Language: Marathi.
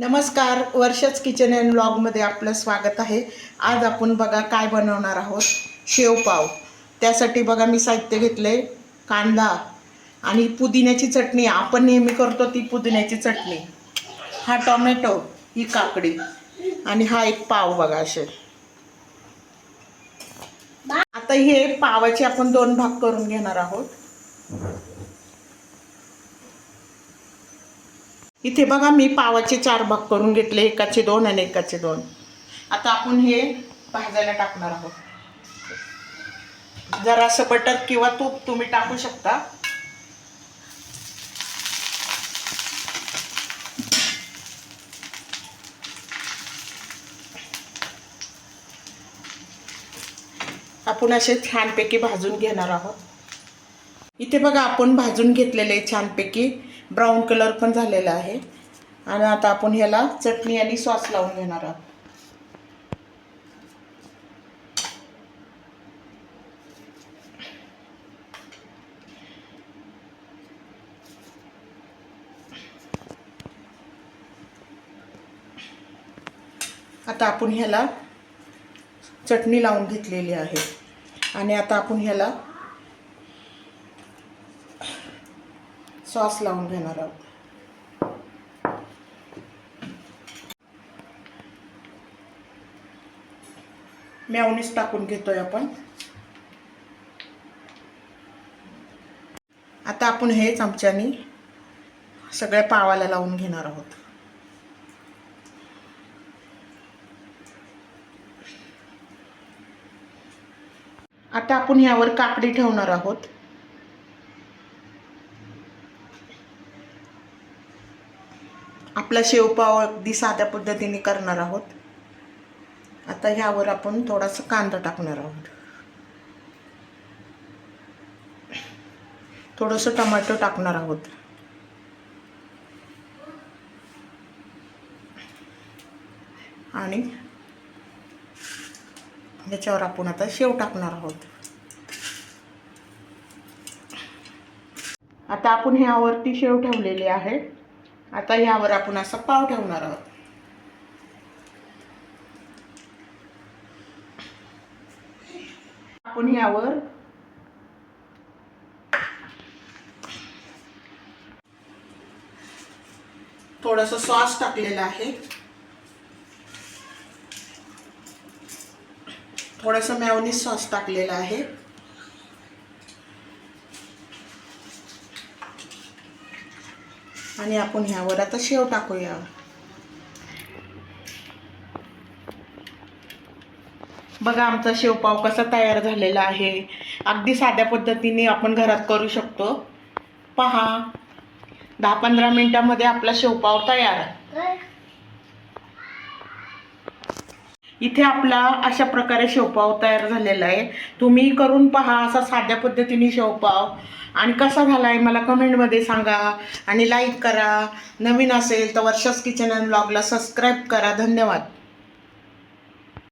नमस्कार वर्षच किचन अँड ब्लॉगमध्ये आपलं स्वागत आहे. आज आपण बघा काय बनवणार आहोत. शेवपाव त्यासाठी बघा मी साहित्य घेतले कांदा आणि पुदिन्याची चटणी. आपण नेहमी करतो ती पुदिन्याची चटणी. हा टोमॅटो ही काकडी आणि हा एक पाव बघा असे. आता हे पावाचे आपण दोन भाग करून घेणार आहोत. इथे बघा मी पावाचे चार भाग करून घेतले एकाचे दोन आणि एकाचे दोन. आता आपण हे भाजायला टाकणार आहोत. जरासं बटर किंवा तूप तुम्ही टाकू शकता. आपण असे छानपैकी भाजून घेणार आहोत. इथे बघा आपण भाजून घेतलेले छानपैकी ब्राऊन कलर पण झालेला आहे. आणि आता आपण ह्याला चटणी आणि सॉस लावून घेणार आहोत. आता आपण ह्याला चटणी लावून घेतलेली आहे. आणि आता आपण ह्याला सॉस लावून घेणार आहोत. मेवनीस टाकून घेतोय आपण. आता आपण हे चमच्यानी सगळ्या पावाला लावून घेणार आहोत. आता आपण यावर काकडी ठेवणार आहोत. आपला शेवपाव अगदी साध्या पद्धतीने करणार आहोत. आता ह्यावर आपण थोडासा कांदा टाकणार आहोत. थोडंसं टमाटो टाकणार आहोत. आणि याच्यावर आपण आता शेव टाकणार आहोत. आता आपण ह्यावरती शेव ठेवलेली आहे. आता ह्यावर आपण असा पाव ठेवणार आहोत. आपण ह्यावर थोडस सॉस टाकलेलं आहे. थोडंसं मॅवनीस सॉस टाकलेला आहे. आणि आपण ह्यावर आता शेव टाकूया. बघा आमचा शेवपाव कसा तयार झालेला आहे. अगदी साध्या पद्धतीने आपण घरात करू शकतो. पहा दहा पंधरा मिनिटामध्ये आपला शेवपाव तयार इथे आपला अशा प्रकारे शेवपाव तयार झालेला आहे. तुम्ही करून पहा असा साध्या पद्धतीने शेवपाव. आणि कसा झाला आहे मला कमेंटमध्ये सांगा आणि लाईक करा. नवीन असेल तर वर्षास किचन अँड ब्लॉगला सबस्क्राईब करा. धन्यवाद.